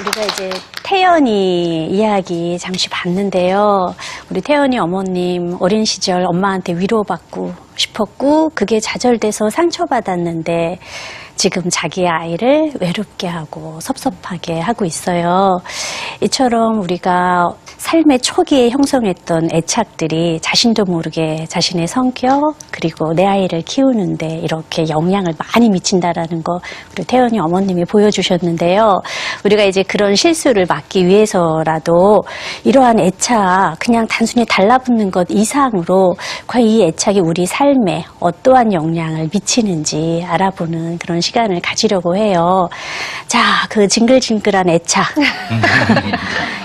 우리가 이제 태연이 이야기 잠시 봤는데요. 우리 태연이 어머님 어린 시절 엄마한테 위로받고 싶었고 그게 좌절돼서 상처받았는데 지금 자기 아이를 외롭게 하고 섭섭하게 하고 있어요. 이처럼 우리가 삶의 초기에 형성했던 애착들이 자신도 모르게 자신의 성격 그리고 내 아이를 키우는데 이렇게 영향을 많이 미친다라는 거 우리 태연이 어머님이 보여주셨는데요. 우리가 이제 그런 실수를 막기 위해서라도 이러한 애착 그냥 단순히 달라붙는 것 이상으로 과연 이 애착이 우리 삶에 어떠한 영향을 미치는지 알아보는 그런 시간을 가지려고 해요. 자, 그 징글징글한 애착.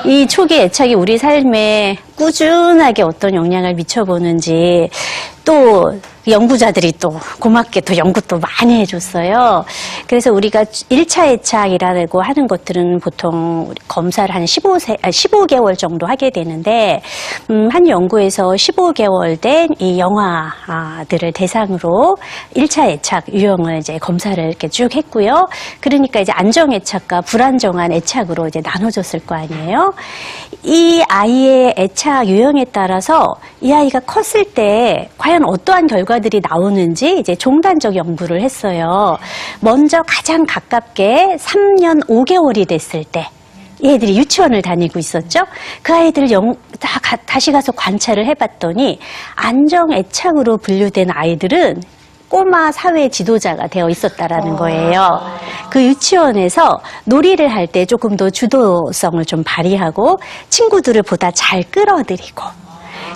이 초기 애착이 우리 삶에 꾸준하게 어떤 영향을 미쳐보는지 또 연구자들이 또 고맙게 또 연구 또 많이 해줬어요. 그래서 우리가 1차 애착이라고 하는 것들은 보통 검사를 한 15세, 아, 15개월 정도 하게 되는데, 음, 한 연구에서 15개월 된 이 영화들을 대상으로 1차 애착 유형을 이제 검사를 이렇게 쭉 했고요. 그러니까 이제 안정 애착과 불안정한 애착으로 이제 나눠졌을 거 아니에요. 이 아이의 애착 유형에 따라서 이 아이가 컸을 때 과연 어떠한 결과 들이 나오는지 이제 종단적 연구를 했어요. 먼저 가장 가깝게 3년 5개월이 됐을 때 얘들이 유치원을 다니고 있었죠. 그 아이들 영, 다 가- 다시 가서 관찰을 해봤더니 안정 애착으로 분류된 아이들은 꼬마 사회 지도자가 되어 있었다라는 거예요. 그 유치원에서 놀이를 할 때 조금 더 주도성을 좀 발휘하고 친구들을 보다 잘 끌어들이고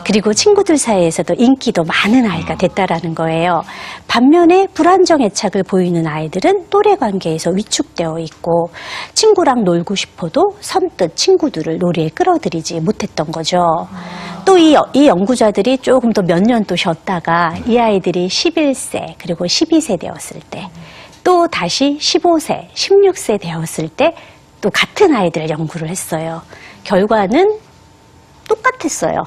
그리고 친구들 사이에서도 인기도 많은 아이가 됐다라는 거예요. 반면에 불안정 애착을 보이는 아이들은 또래 관계에서 위축되어 있고 친구랑 놀고 싶어도 선뜻 친구들을 놀이에 끌어들이지 못했던 거죠. 또이 이 연구자들이 조금 더 몇 년 또 쉬었다가 이 아이들이 11세 그리고 12세 되었을 때 또 다시 15세, 16세 되었을 때 또 같은 아이들 연구를 했어요. 결과는 똑같았어요.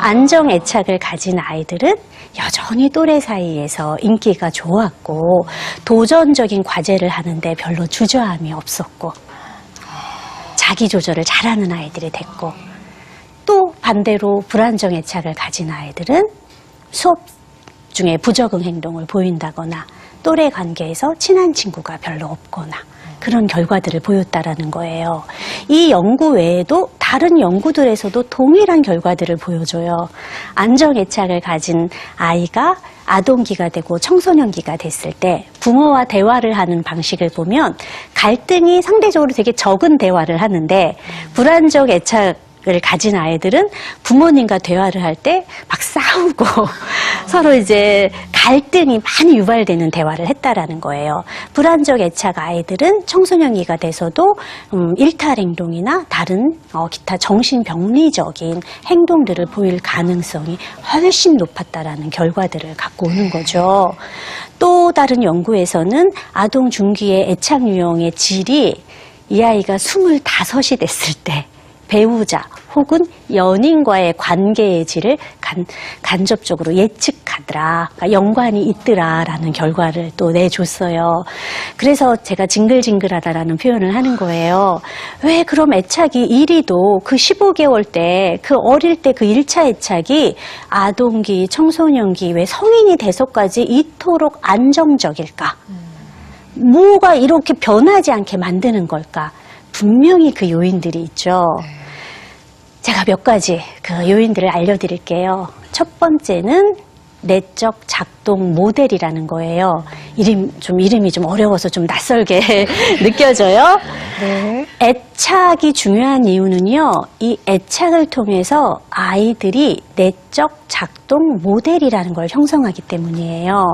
안정 애착을 가진 아이들은 여전히 또래 사이에서 인기가 좋았고 도전적인 과제를 하는데 별로 주저함이 없었고 자기 조절을 잘하는 아이들이 됐고 또 반대로 불안정 애착을 가진 아이들은 수업 중에 부적응 행동을 보인다거나 또래 관계에서 친한 친구가 별로 없거나 그런 결과들을 보였다라는 거예요. 이 연구 외에도 다른 연구들에서도 동일한 결과들을 보여줘요. 안정 애착을 가진 아이가 아동기가 되고 청소년기가 됐을 때 부모와 대화를 하는 방식을 보면 갈등이 상대적으로 되게 적은 대화를 하는데 불안정 애착 을 가진 아이들은 부모님과 대화를 할 때 막 싸우고 서로 이제 갈등이 많이 유발되는 대화를 했다라는 거예요. 불안적 애착 아이들은 청소년기가 돼서도 음, 일탈 행동이나 다른 어, 기타 정신병리적인 행동들을 보일 가능성이 훨씬 높았다라는 결과들을 갖고 오는 거죠. 또 다른 연구에서는 아동 중기의 애착 유형의 질이 이 아이가 25이 됐을 때 배우자 혹은 연인과의 관계의 질을 간, 간접적으로 예측하더라. 그러니까 연관이 있더라라는 결과를 또 내줬어요. 그래서 제가 징글징글하다라는 표현을 하는 거예요. 왜 그럼 애착이 1위도 그 15개월 때, 그 어릴 때 그 1차 애착이 아동기, 청소년기, 왜 성인이 돼서까지 이토록 안정적일까? 뭐가 이렇게 변하지 않게 만드는 걸까? 분명히 그 요인들이 있죠. 제가 몇 가지 그 요인들을 알려드릴게요. 첫 번째는 내적 작동 모델이라는 거예요. 이름 좀 이름이 좀 어려워서 좀 낯설게 느껴져요. 네. 애착이 중요한 이유는요, 이 애착을 통해서 아이들이 내적 작동 모델이라는 걸 형성하기 때문이에요.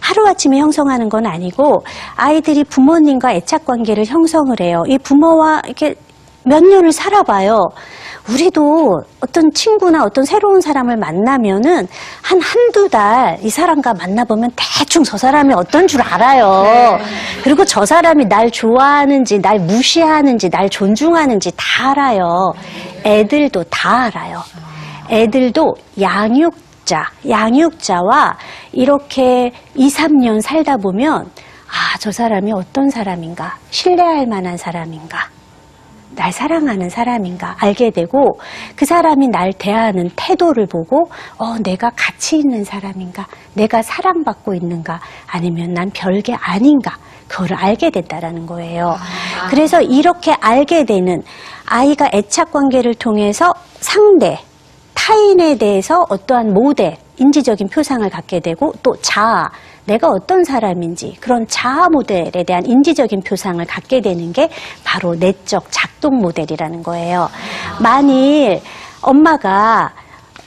하루아침에 형성하는 건 아니고, 아이들이 부모님과 애착 관계를 형성을 해요. 이 부모와 이렇게 몇 년을 살아봐요. 우리도 어떤 친구나 어떤 새로운 사람을 만나면은 한 한두 달 이 사람과 만나보면 대충 저 사람이 어떤 줄 알아요. 그리고 저 사람이 날 좋아하는지, 날 무시하는지, 날 존중하는지 다 알아요. 애들도 다 알아요. 애들도 양육자, 양육자와 이렇게 2, 3년 살다 보면 아, 저 사람이 어떤 사람인가? 신뢰할 만한 사람인가? 날 사랑하는 사람인가 알게 되고 그 사람이 날 대하는 태도를 보고 어 내가 가치 있는 사람인가 내가 사랑받고 있는가 아니면 난 별게 아닌가 그거를 알게 된다라는 거예요. 그래서 이렇게 알게 되는 아이가 애착 관계를 통해서 상대 타인에 대해서 어떠한 모델, 인지적인 표상을 갖게 되고 또 자아, 내가 어떤 사람인지 그런 자아 모델에 대한 인지적인 표상을 갖게 되는 게 바로 내적 작동 모델이라는 거예요. 만일 엄마가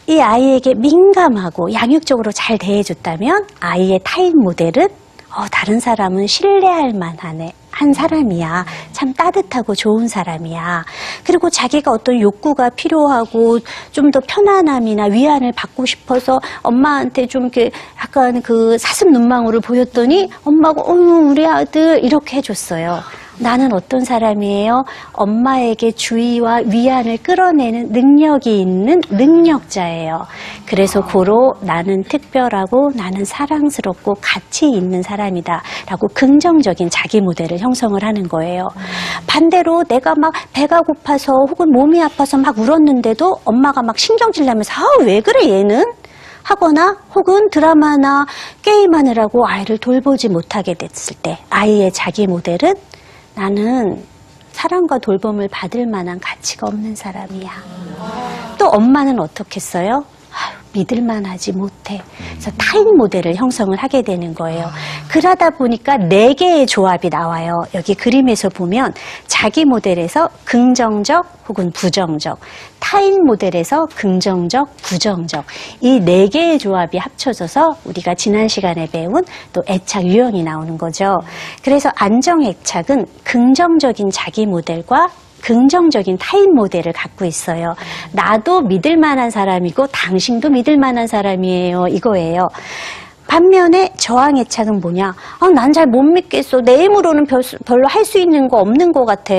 이 아이에게 민감하고 양육적으로 잘 대해줬다면 아이의 타인 모델은 어, 다른 사람은 신뢰할 애, 한 사람이야. 참 따뜻하고 좋은 사람이야. 그리고 자기가 어떤 욕구가 필요하고 좀 더 편안함이나 위안을 받고 싶어서 엄마한테 좀 이렇게 약간 그 사슴 눈망울을 보였더니 엄마가 어머 우리 아들 이렇게 해줬어요. 나는 어떤 사람이에요? 엄마에게 주의와 위안을 끌어내는 능력이 있는 능력자예요. 그래서 고로 나는 특별하고 나는 사랑스럽고 가치 있는 사람이다. 라고 긍정적인 자기 모델을 형성을 하는 거예요. 반대로 내가 막 배가 고파서 혹은 몸이 아파서 막 울었는데도 엄마가 막 신경질 나면서 아, 왜 그래 얘는? 하거나 혹은 드라마나 게임하느라고 아이를 돌보지 못하게 됐을 때 아이의 자기 모델은 나는 사랑과 돌봄을 받을 만한 가치가 없는 사람이야. 또 엄마는 어떻겠어요? 믿을만하지 못해. 그래서 타인 모델을 형성을 하게 되는 거예요. 그러다 보니까 네 개의 조합이 나와요. 여기 그림에서 보면 자기 모델에서 긍정적 혹은 부정적, 타인 모델에서 긍정적, 부정적 이 네 개의 조합이 합쳐져서 우리가 지난 시간에 배운 또 애착 유형이 나오는 거죠. 그래서 안정 애착은 긍정적인 자기 모델과 긍정적인 타인 모델을 갖고 있어요. 나도 믿을 만한 사람이고 당신도 믿을 만한 사람이에요. 이거예요. 반면에 저항 애착은 뭐냐? 아, 난 잘 못 믿겠어. 내 힘으로는 별, 별로 할 수 있는 거 없는 것 같아.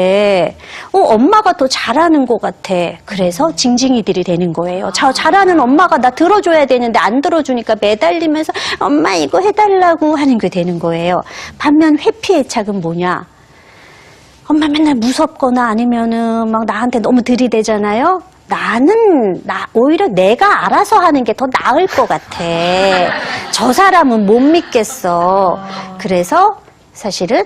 어, 엄마가 더 잘하는 것 같아. 그래서 징징이들이 되는 거예요. 저 잘하는 엄마가 나 들어줘야 되는데 안 들어주니까 매달리면서 엄마 이거 해달라고 하는 게 되는 거예요. 반면 회피 애착은 뭐냐? 엄마 맨날 무섭거나 아니면은 막 나한테 너무 들이대잖아요. 나는 나 오히려 내가 알아서 하는 게 더 나을 것 같아. 저 사람은 못 믿겠어. 그래서 사실은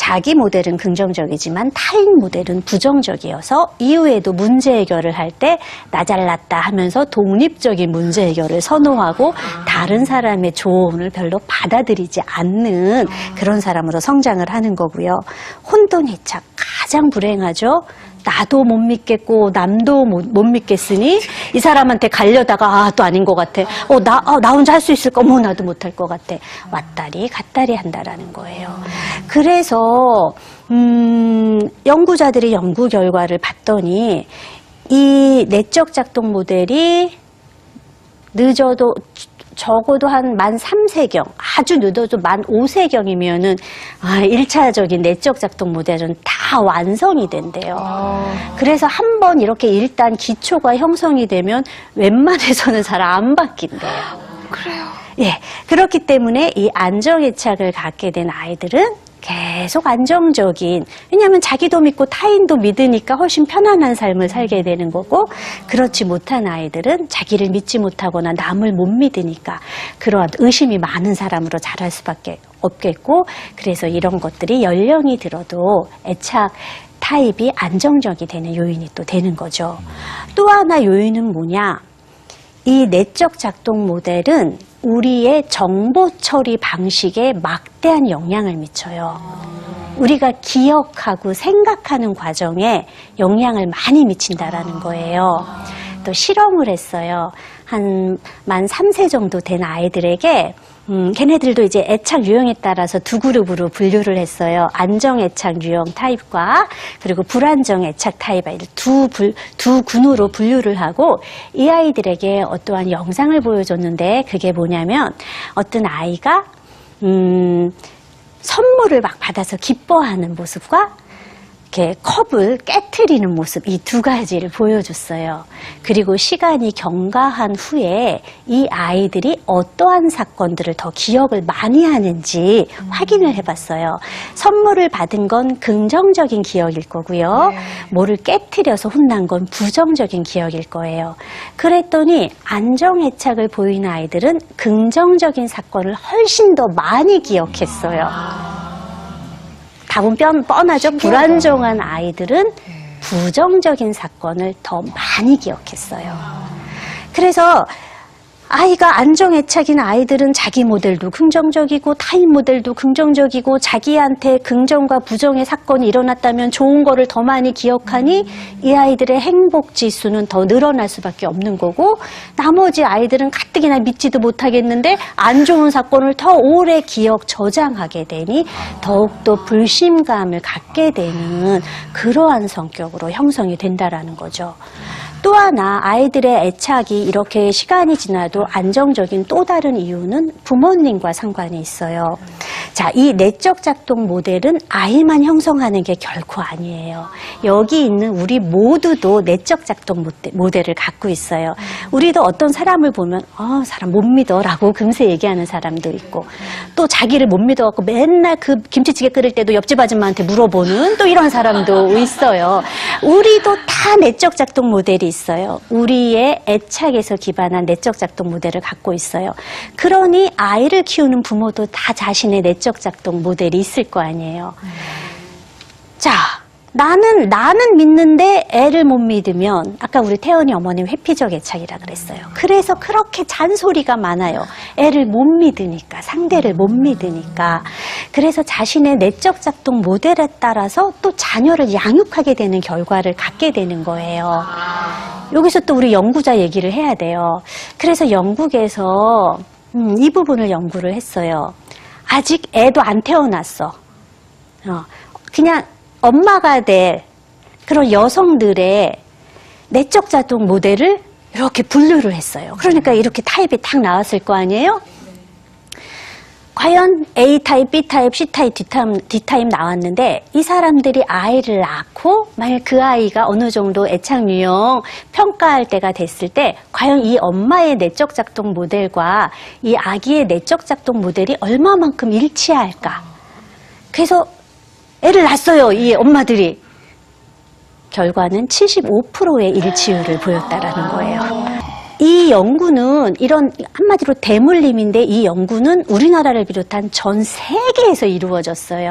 자기 모델은 긍정적이지만 타인 모델은 부정적이어서 이후에도 문제 해결을 할 때 나 잘났다 하면서 독립적인 문제 해결을 선호하고 다른 사람의 조언을 별로 받아들이지 않는 그런 사람으로 성장을 하는 거고요. 혼돈애착 가장 불행하죠. 나도 못 믿겠고 남도 못, 못 믿겠으니 이 사람한테 가려다가 아 또 아닌 것 같아. 어 나 나 혼자 할 수 있을까? 어머 나도 못할 것 같아. 왔다리 갔다리 한다라는 거예요. 그래서 음, 연구자들이 연구 결과를 봤더니 이 내적 작동 모델이 늦어도 적어도 한만 3세경, 아주 늦어도 만 5세경이면은, 아, 1차적인 내적 작동 모델은 다 완성이 된대요. 그래서 한 번 이렇게 일단 기초가 형성이 되면 웬만해서는 잘 안 바뀐대요. 그래요. 예. 그렇기 때문에 이 안정애착을 갖게 된 아이들은 계속 안정적인, 왜냐하면 자기도 믿고 타인도 믿으니까 훨씬 편안한 삶을 살게 되는 거고, 그렇지 못한 아이들은 자기를 믿지 못하거나 남을 못 믿으니까 그러한 의심이 많은 사람으로 자랄 수밖에 없겠고, 그래서 이런 것들이 연령이 들어도 애착 타입이 안정적이 되는 요인이 또 되는 거죠. 또 하나 요인은 뭐냐? 이 내적 작동 모델은 우리의 정보 처리 방식에 막대한 영향을 미쳐요. 우리가 기억하고 생각하는 과정에 영향을 많이 미친다라는 거예요. 또 실험을 했어요. 한 만 3세 정도 된 아이들에게 음, 걔네들도 이제 애착 유형에 따라서 두 그룹으로 분류를 했어요. 안정 애착 유형 타입과 그리고 불안정 애착 타입 두, 불, 두 군으로 분류를 하고 이 아이들에게 어떠한 영상을 보여줬는데 그게 뭐냐면 어떤 아이가 음, 선물을 막 받아서 기뻐하는 모습과 이렇게 컵을 깨트리는 모습 이 두 가지를 보여줬어요. 그리고 시간이 경과한 후에 이 아이들이 어떠한 사건들을 더 기억을 많이 하는지 확인을 해봤어요. 선물을 받은 건 긍정적인 기억일 거고요. 뭐를 깨트려서 혼난 건 부정적인 기억일 거예요. 그랬더니 안정애착을 보이는 아이들은 긍정적인 사건을 훨씬 더 많이 기억했어요. 답은 뻔, 뻔하죠. 불안정한 아이들은 부정적인 사건을 더 많이 기억했어요. 그래서 아이가 안정애착인 아이들은 자기 모델도 긍정적이고 타인 모델도 긍정적이고 자기한테 긍정과 부정의 사건이 일어났다면 좋은 거를 더 많이 기억하니 이 아이들의 행복 지수는 더 늘어날 수밖에 없는 거고 나머지 아이들은 가뜩이나 믿지도 못하겠는데 안 좋은 사건을 더 오래 기억 저장하게 되니 더욱더 불심감을 갖게 되는 그러한 성격으로 형성이 된다라는 거죠. 또 하나 아이들의 애착이 이렇게 시간이 지나도 안정적인 또 다른 이유는 부모님과 상관이 있어요. 자, 이 내적 작동 모델은 아이만 형성하는 게 결코 아니에요. 여기 있는 우리 모두도 내적 작동 모델- 모델을 갖고 있어요. 우리도 어떤 사람을 보면 아, 사람 못 믿어라고 금세 얘기하는 사람도 있고 또 자기를 못 믿어 갖고 맨날 그 김치찌개 끓일 때도 옆집 아줌마한테 물어보는 또 이런 사람도 있어요. 우리도 다 내적 작동 모델이 있어요. 우리의 애착에서 기반한 내적 작동 모델을 갖고 있어요. 그러니 아이를 키우는 부모도 다 자신의 내적 작동 모델이 있을 거 아니에요. 자, 나는, 나는 믿는데 애를 못 믿으면, 아까 우리 태연이 어머님 회피적 애착이라 그랬어요. 그래서 그렇게 잔소리가 많아요. 애를 못 믿으니까, 상대를 못 믿으니까. 그래서 자신의 내적 작동 모델에 따라서 또 자녀를 양육하게 되는 결과를 갖게 되는 거예요. 여기서 또 우리 연구자 얘기를 해야 돼요. 그래서 영국에서 음, 이 부분을 연구를 했어요. 아직 애도 안 태어났어. 어, 그냥 엄마가 될 그런 여성들의 내적 작동 모델을 이렇게 분류를 했어요. 그러니까 이렇게 타입이 딱 나왔을 거 아니에요? 과연 A타입, B타입, C타입, D타입, D타입 나왔는데 이 사람들이 아이를 낳고 만약 그 아이가 어느 정도 애착 유형 평가할 때가 됐을 때 과연 이 엄마의 내적 작동 모델과 이 아기의 내적 작동 모델이 얼마만큼 일치할까? 그래서 애를 낳았어요, 이 엄마들이. 결과는 75%의 일치율을 보였다라는 거예요. 이 연구는 이런 한마디로 대물림인데 이 연구는 우리나라를 비롯한 전 세계에서 이루어졌어요.